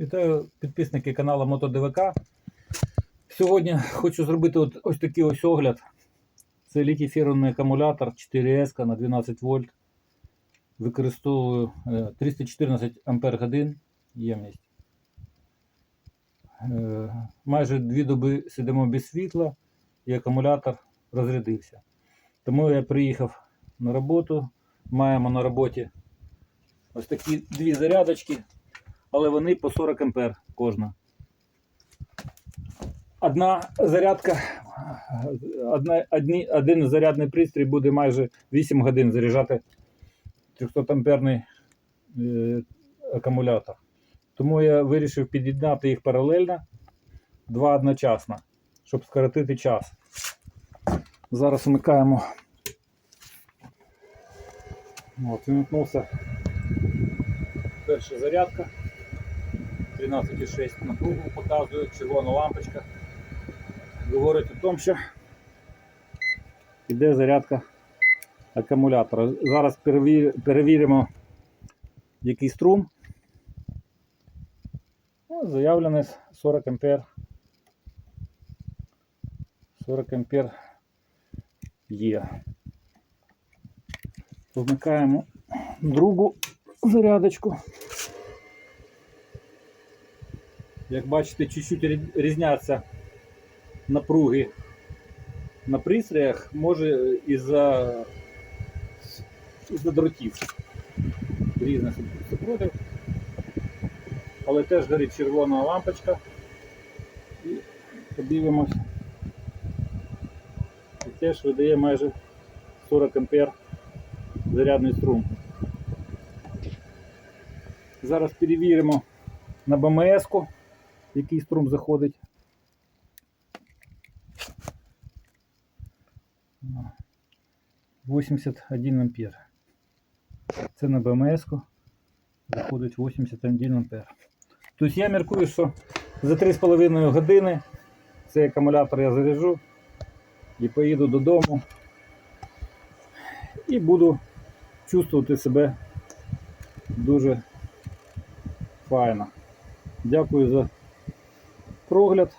Вітаю підписники каналу МотоДВК. Сьогодні хочу зробити от ось такий ось огляд. Це літій-ферронний акумулятор 4С на 12 вольт. Використовую е, 314 ампер годин ємність. Е, Майже дві доби сидимо без світла і акумулятор розрядився. Тому я приїхав на роботу. Маємо на роботі ось такі дві зарядочки але вони по 40 ампер кожна. Одна зарядка, одна, одні, один зарядний пристрій буде майже 8 годин заряджати 300 амперний е, акумулятор. Тому я вирішив під'єднати їх паралельно, два одночасно, щоб скоротити час. Зараз вмикаємо. От, вимкнувся перша зарядка. 13,6 напругу показує, червона лампочка. Говорить о тому, що йде зарядка акумулятора. Зараз перевіримо, який струм. Ну, заявлений 40 ампер. 40 ампер є. Вмикаємо другу зарядочку. Як бачите, чуть-чуть різняться напруги на пристроях, може із-за із-за дротів. Різних супротив. Але теж горить червона лампочка. І подивимось. І теж видає майже 40 ампер зарядний струм. Зараз перевіримо на БМС-ку який струм заходить. На 81 ампер. Це на БМС-ку заходить 81 ампер. Тобто я міркую, що за 3,5 години цей акумулятор я заряджу і поїду додому і буду чувствувати себе дуже файно. Дякую за прогляд.